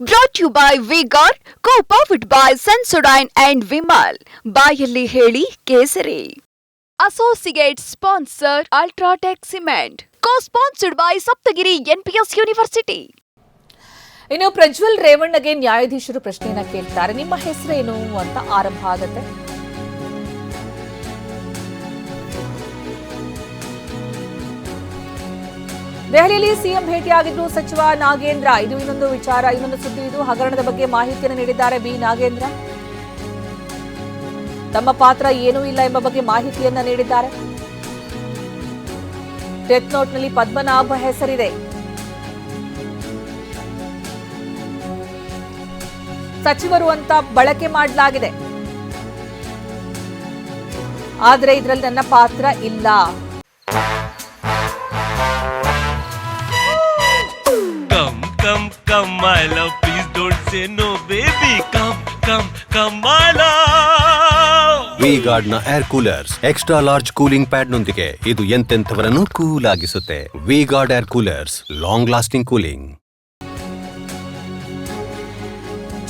Brought you by Vigor co powered by Sensodyne and Vimal ಬಾಯಲ್ಲಿ ಹೇಳಿ ಕೇಸರಿ. Associate sponsor UltraTech cement co sponsored by Saptagiri NPS university ಇನ್ನು ಪ್ರಜ್ವಲ್ ರೇವಣ್ಣಗೆ ನ್ಯಾಯಾಧೀಶರು ಪ್ರಶ್ನೆಯನ್ನ ಕೇಳ್ತಾರೆ. ನಿಮ್ಮ ಹೆಸರೇನು ಅಂತ ಆರಂಭ ಆಗತ್ತೆ. ದೆಹಲಿಯಲ್ಲಿ ಸಿಎಂ ಭೇಟಿಯಾಗಿದ್ದು ಸಚಿವ ನಾಗೇಂದ್ರ. ಇದು ಇನ್ನೊಂದು ವಿಚಾರ, ಇನ್ನೊಂದು ಸುದ್ದಿ. ಇದು ಹಗರಣದ ಬಗ್ಗೆ ಮಾಹಿತಿಯನ್ನು ನೀಡಿದ್ದಾರೆ ಬಿ. ನಾಗೇಂದ್ರ. ತಮ್ಮ ಪಾತ್ರ ಏನೂ ಇಲ್ಲ ಎಂಬ ಬಗ್ಗೆ ಮಾಹಿತಿಯನ್ನ ನೀಡಿದ್ದಾರೆ. ಡೆತ್ ನೋಟ್ನಲ್ಲಿ ಪದ್ಮನಾಭ ಹೆಸರಿದೆ. ಸಚಿವರು ಅಂತ ಬಳಕೆ ಮಾಡಲಾಗಿದೆ. ಆದರೆ ಇದರಲ್ಲಿ ನನ್ನ ಪಾತ್ರ ಇಲ್ಲ. Love. ಗಾರ್ಡ್ನ air coolers extra large cooling pad ನೊಂದಿಗೆ ಇದು ಎಂತೆಂಥವರನ್ನು cool ಆಗಿಸುತ್ತೆ V guard air coolers long lasting cooling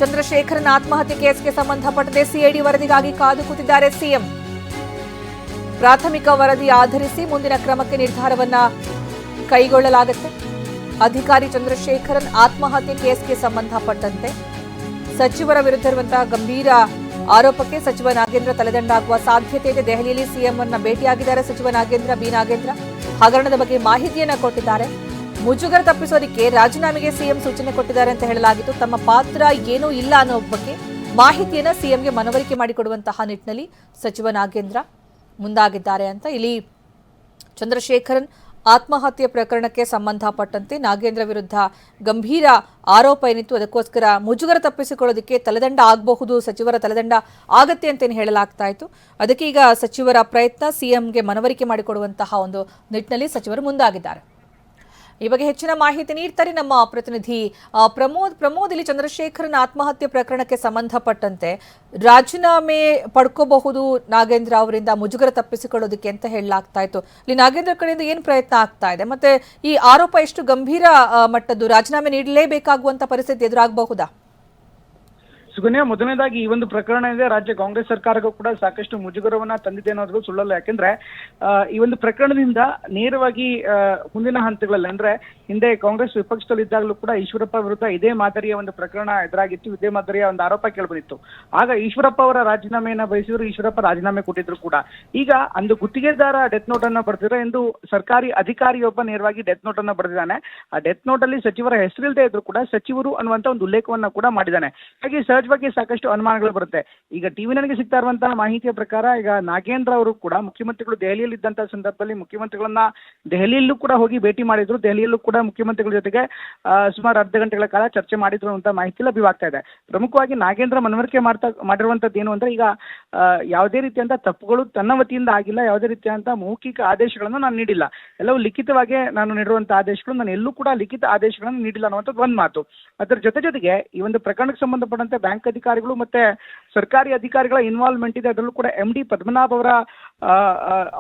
Chandrasekaran ಆತ್ಮಹತ್ಯೆ ಕೇಸ್ಗೆ ಸಂಬಂಧಪಟ್ಟಂತೆ ಸಿಐಡಿ ವರದಿಗಾಗಿ ಕಾದು ಕೂತಿದ್ದಾರೆ ಸಿಎಂ ಪ್ರಾಥಮಿಕ ವರದಿ ಆಧರಿಸಿ ಮುಂದಿನ ಕ್ರಮಕ್ಕೆ ನಿರ್ಧಾರವನ್ನ ಕೈಗೊಳ್ಳಲಾಗುತ್ತೆ. ಅಧಿಕಾರಿ ಚಂದ್ರಶೇಖರನ್ ಆತ್ಮಹತ್ಯೆ ಕೇಸ್ಗೆ ಸಂಬಂಧಪಟ್ಟಂತೆ ಸಚಿವರ ವಿರುದ್ಧ ಇರುವಂತಹ ಗಂಭೀರ ಆರೋಪಕ್ಕೆ ಸಚಿವ ನಾಗೇಂದ್ರ ತಲೆದಂಡಾಗುವ ಸಾಧ್ಯತೆ ಇದೆ. ದೆಹಲಿಯಲ್ಲಿ ಸಿಎಂ ಅನ್ನ ಭೇಟಿಯಾಗಿದ್ದಾರೆ ಸಚಿವ ನಾಗೇಂದ್ರ, ಬಿ ನಾಗೇಂದ್ರ. ಹಗರಣದ ಬಗ್ಗೆ ಮಾಹಿತಿಯನ್ನ ಕೊಟ್ಟಿದ್ದಾರೆ. ಮುಜುಗರ ತಪ್ಪಿಸೋದಕ್ಕೆ ರಾಜೀನಾಮೆಗೆ ಸಿಎಂ ಸೂಚನೆ ಕೊಟ್ಟಿದ್ದಾರೆ ಅಂತ ಹೇಳಲಾಗಿತ್ತು. ತಮ್ಮ ಪಾತ್ರ ಏನೂ ಇಲ್ಲ ಅನ್ನೋ ಬಗ್ಗೆ ಮಾಹಿತಿಯನ್ನ ಸಿಎಂಗೆ ಮನವರಿಕೆ ಮಾಡಿಕೊಡುವಂತಹ ನಿಟ್ಟಿನಲ್ಲಿ ಸಚಿವ ನಾಗೇಂದ್ರ ಮುಂದಾಗಿದ್ದಾರೆ ಅಂತ ಇಲ್ಲಿ ಚಂದ್ರಶೇಖರನ್ ಆತ್ಮಹತ್ಯೆ ಪ್ರಕರಣಕ್ಕೆ ಸಂಬಂಧಪಟ್ಟಂತೆ ನಾಗೇಂದ್ರ ವಿರುದ್ಧ ಗಂಭೀರ ಆರೋಪ ಏನಿತ್ತು, ಅದಕ್ಕೋಸ್ಕರ ಮುಜುಗರ ತಪ್ಪಿಸಿಕೊಳ್ಳೋದಕ್ಕೆ ತಲೆದಂಡ ಆಗಬಹುದು, ಸಚಿವರ ತಲೆದಂಡ ಆಗತ್ತೆ ಅಂತೇನು ಹೇಳಲಾಗ್ತಾ ಇತ್ತು. ಅದಕ್ಕೆ ಈಗ ಸಚಿವರ ಪ್ರಯತ್ನ, ಸಿಎಂಗೆ ಮನವರಿಕೆ ಮಾಡಿಕೊಡುವಂತಹ ಒಂದು ನಿಟ್ಟಿನಲ್ಲಿ ಸಚಿವರು ಮುಂದಾಗಿದ್ದಾರೆ. ಈ ಬಗ್ಗೆ ಹೆಚ್ಚಿನ ಮಾಹಿತಿ ನೀಡ್ತಾರೆ ನಮ್ಮ ಪ್ರತಿನಿಧಿ ಪ್ರಮೋದ್ ಪ್ರಮೋದ್ ಇಲ್ಲಿ ಚಂದ್ರಶೇಖರನ್ ಆತ್ಮಹತ್ಯೆ ಪ್ರಕರಣಕ್ಕೆ ಸಂಬಂಧಪಟ್ಟಂತೆ ರಾಜೀನಾಮೆ ಪಡ್ಕೋಬಹುದು ನಾಗೇಂದ್ರ ಅವರಿಂದ ಮುಜುಗರ ತಪ್ಪಿಸಿಕೊಳ್ಳೋದಕ್ಕೆ ಅಂತ ಹೇಳಲಾಗ್ತಾ ಇತ್ತು. ಇಲ್ಲಿ ನಾಗೇಂದ್ರ ಕಡೆಯಿಂದ ಏನು ಪ್ರಯತ್ನ ಆಗ್ತಾ ಇದೆ? ಮತ್ತೆ ಈ ಆರೋಪ ಎಷ್ಟು ಗಂಭೀರ ಮಟ್ಟದ್ದು ರಾಜೀನಾಮೆ ನೀಡಲೇಬೇಕಾಗುವಂತ ಪರಿಸ್ಥಿತಿ ಎದುರಾಗಬಹುದಾ? ಸುಗನ್ಯ ಮೊದಲನೇದಾಗಿ ಈ ಒಂದು ಪ್ರಕರಣ ಇದೆ. ರಾಜ್ಯ ಕಾಂಗ್ರೆಸ್ ಸರ್ಕಾರಕ್ಕೂ ಕೂಡ ಸಾಕಷ್ಟು ಮುಜುಗರವನ್ನ ತಂದಿದೆ ಅನ್ನೋದು ಸುಳ್ಳಲ್ಲ. ಯಾಕೆಂದ್ರೆ ಈ ಒಂದು ಪ್ರಕರಣದಿಂದ ನೇರವಾಗಿ ಮುಂದಿನ ಹಂತಗಳಲ್ಲಿ, ಅಂದ್ರೆ ಹಿಂದೆ ಕಾಂಗ್ರೆಸ್ ವಿಪಕ್ಷದಲ್ಲಿದ್ದಾಗಲೂ ಕೂಡ ಈಶ್ವರಪ್ಪ ವಿರುದ್ಧ ಇದೇ ಮಾದರಿಯ ಒಂದು ಪ್ರಕರಣ ಎದುರಾಗಿತ್ತು. ಇದೇ ಮಾದರಿಯ ಒಂದು ಆರೋಪ ಕೇಳಿಬಂದಿತ್ತು. ಆಗ ಈಶ್ವರಪ್ಪ ಅವರ ರಾಜೀನಾಮೆಯನ್ನ ಬಯಸಿದ್ರು, ಈಶ್ವರಪ್ಪ ರಾಜೀನಾಮೆ ಕೊಟ್ಟಿದ್ರು ಕೂಡ. ಈಗ ಅಂದು ಗುತ್ತಿಗೆದಾರ ಡೆತ್ ನೋಟ್ ಅನ್ನ ಬರೆದಿರೋ ಎಂದು ಸರ್ಕಾರಿ ಅಧಿಕಾರಿಯೊಬ್ಬ ನೇರವಾಗಿ ಡೆತ್ ನೋಟ್ ಅನ್ನ ಬರೆದಿದ್ದಾನೆ. ಆ ಡೆತ್ ನೋಟ್ ಅಲ್ಲಿ ಸಚಿವರ ಹೆಸರಿಲ್ಲದೆ ಇದ್ರು ಕೂಡ ಸಚಿವರು ಅನ್ನುವಂತ ಒಂದು ಉಲ್ಲೇಖವನ್ನ ಕೂಡ ಮಾಡಿದ್ದಾನೆ. ಹಾಗೆ ಸಹಜವಾಗಿ ಸಾಕಷ್ಟು ಅನುಮಾನಗಳು ಬರುತ್ತೆ. ಈಗ ಟಿವಿ ನನಗೆ ಸಿಗ್ತಾ ಇರುವಂತಹ ಮಾಹಿತಿಯ ಪ್ರಕಾರ ಈಗ ನಾಗೇಂದ್ರ ಅವರು ಕೂಡ ಮುಖ್ಯಮಂತ್ರಿಗಳು ದೆಹಲಿಯಲ್ಲಿ ಇದ್ದಂತಹ ಸಂದರ್ಭದಲ್ಲಿ ಮುಖ್ಯಮಂತ್ರಿಗಳನ್ನ ದೆಹಲಿಯಲ್ಲೂ ಕೂಡ ಹೋಗಿ ಭೇಟಿ ಮಾಡಿದ್ರು. ದೆಹಲಿಯಲ್ಲೂ ಕೂಡ ಮುಖ್ಯಮಂತ್ರಿಗಳ ಜೊತೆಗೆ ಸುಮಾರು ಅರ್ಧ ಗಂಟೆಗಳ ಕಾಲ ಚರ್ಚೆ ಮಾಡಿದ್ರು ಅಂತ ಮಾಹಿತಿ ಲಭ್ಯವಾಗ್ತಾ ಇದೆ. ಪ್ರಮುಖವಾಗಿ ನಾಗೇಂದ್ರ ಮನವರಿಕೆ ಮಾಡ್ತಾ, ಮಾಡಿರುವಂತದ್ದು ಏನು ಅಂದ್ರೆ ಈಗ ಯಾವುದೇ ರೀತಿಯಂತ ತಪ್ಪುಗಳು ತನ್ನ ವತಿಯಿಂದ ಆಗಿಲ್ಲ, ಯಾವುದೇ ರೀತಿಯಂತ ಮೌಖಿಕ ಆದೇಶಗಳನ್ನು ನಾನು ನೀಡಿಲ್ಲ. ಎಲ್ಲವೂ ಲಿಖಿತವಾಗಿ ನಾನು ನೀಡುವಂತ ಆದೇಶಗಳು, ನಾನು ಎಲ್ಲೂ ಕೂಡ ಲಿಖಿತ ಆದೇಶಗಳನ್ನು ನೀಡಿಲ್ಲ ಅನ್ನುವಂಥದ್ದು ಒಂದು ಮಾತು. ಅದರ ಜೊತೆ ಜೊತೆಗೆ ಈ ಒಂದು ಪ್ರಕರಣಕ್ಕೆ ಸಂಬಂಧಪಟ್ಟಂತೆ ಬ್ಯಾಂಕ್ ಅಧಿಕಾರಿಗಳು ಮತ್ತೆ ಸರ್ಕಾರಿ ಅಧಿಕಾರಿಗಳ ಇನ್ವಾಲ್ವ್ಮೆಂಟ್ ಇದೆ, ಅದರಲ್ಲೂ ಕೂಡ ಎಂ ಡಿ ಪದ್ಮನಾಭ್ ಅವರ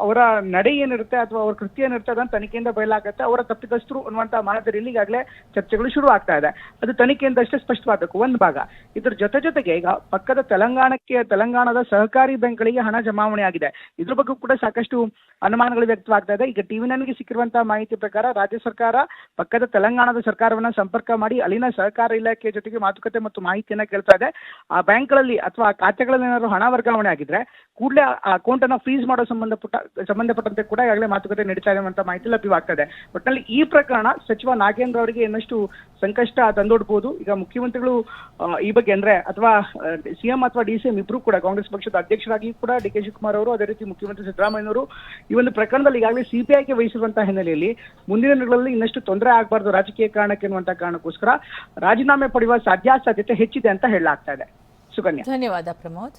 ಅವರ ನಡೆ ಏನಿರುತ್ತೆ ಅಥವಾ ಅವರ ಕೃತ್ಯ ಏನಿರುತ್ತೆ ಅದನ್ನ ತನಿಖೆಯಿಂದ ಬಯಲಾಗತ್ತೆ. ಅವರ ತಪ್ಪಿತಸ್ಥರು ಅನ್ನುವಂತ ಮಾದರಿಯಲ್ಲಿ ಈಗಾಗಲೇ ಚರ್ಚೆಗಳು ಶುರು ಆಗ್ತಾ ಇದೆ. ಅದು ತನಿಖೆಯಿಂದ ಅಷ್ಟೇ ಸ್ಪಷ್ಟವಾಗಬೇಕು ಒಂದು ಭಾಗ. ಇದ್ರ ಜೊತೆ ಜೊತೆಗೆ ಈಗ ಪಕ್ಕದ ತೆಲಂಗಾಣಕ್ಕೆ, ತೆಲಂಗಾಣದ ಸಹಕಾರಿ ಬ್ಯಾಂಕ್ಗಳಿಗೆ ಹಣ ಜಮಾವಣೆ ಆಗಿದೆ. ಇದ್ರ ಬಗ್ಗೆ ಕೂಡ ಸಾಕಷ್ಟು ಅನುಮಾನಗಳು ವ್ಯಕ್ತವಾಗ್ತಾ ಇದೆ. ಈಗ ಟಿವಿ ನನಗೆ ಸಿಕ್ಕಿರುವಂತಹ ಮಾಹಿತಿ ಪ್ರಕಾರ ರಾಜ್ಯ ಸರ್ಕಾರ ಪಕ್ಕದ ತೆಲಂಗಾಣದ ಸರ್ಕಾರವನ್ನ ಸಂಪರ್ಕ ಮಾಡಿ ಅಲ್ಲಿನ ಸಹಕಾರ ಇಲಾಖೆ ಜೊತೆಗೆ ಮಾತುಕತೆ ಮತ್ತು ಮಾಹಿತಿಯನ್ನ ಕೇಳ್ತಾ ಇದೆ. ಆ ಬ್ಯಾಂಕ್ಗಳಲ್ಲಿ ಅಥವಾ ಆ ಖಾತೆಗಳಲ್ಲಿ ಏನಾದ್ರು ಹಣ ವರ್ಗಾವಣೆ ಆಗಿದ್ರೆ ಕೂಡಲೇ ಆ ಅಕೌಂಟ್ ಅನ್ನ ಮಾಡೋ ಸಂಬಂಧಪಟ್ಟ, ಸಂಬಂಧಪಟ್ಟಂತೆ ಕೂಡ ಈಗಾಗಲೇ ಮಾತುಕತೆ ನಡೀತಾ ಇದೆ ಅಂತ ಮಾಹಿತಿ ಲಭ್ಯವಾಗ್ತದೆ. ಒಟ್ಟಿನಲ್ಲಿ ಈ ಪ್ರಕರಣ ಸಚಿವ ನಾಗೇಂದ್ರ ಅವರಿಗೆ ಇನ್ನಷ್ಟು ಸಂಕಷ್ಟ ತಂದೊಡ್ಬೋದು. ಈಗ ಮುಖ್ಯಮಂತ್ರಿಗಳು ಈ ಬಗ್ಗೆ ಅಂದ್ರೆ, ಅಥವಾ ಸಿಎಂ ಅಥವಾ ಡಿ ಸಿ ಎಂ ಇಬ್ರು ಕೂಡ, ಕಾಂಗ್ರೆಸ್ ಪಕ್ಷದ ಅಧ್ಯಕ್ಷರಾಗಿ ಕೂಡ ಡಿ ಕೆ ಶಿವಕುಮಾರ್ ಅವರು, ಅದೇ ರೀತಿ ಮುಖ್ಯಮಂತ್ರಿ ಸಿದ್ದರಾಮಯ್ಯನವರು ಈ ಒಂದು ಪ್ರಕರಣದಲ್ಲಿ ಈಗಾಗಲೇ ಸಿಬಿಐಗೆ ವಹಿಸಿರುವಂತಹ ಹಿನ್ನೆಲೆಯಲ್ಲಿ ಮುಂದಿನ ದಿನಗಳಲ್ಲಿ ಇನ್ನಷ್ಟು ತೊಂದರೆ ಆಗಬಾರ್ದು ರಾಜಕೀಯ ಕಾರಣಕ್ಕೆ ಅನ್ನುವಂತ ಕಾರಣಕ್ಕೋಸ್ಕರ ರಾಜೀನಾಮೆ ಪಡೆಯುವ ಸಾಧ್ಯಾಸಾಧ್ಯತೆ ಹೆಚ್ಚಿದೆ ಅಂತ ಹೇಳಲಾಗ್ತಾ ಇದೆ. ಸುಕನ್ಯಾ. ಧನ್ಯವಾದ Pramod.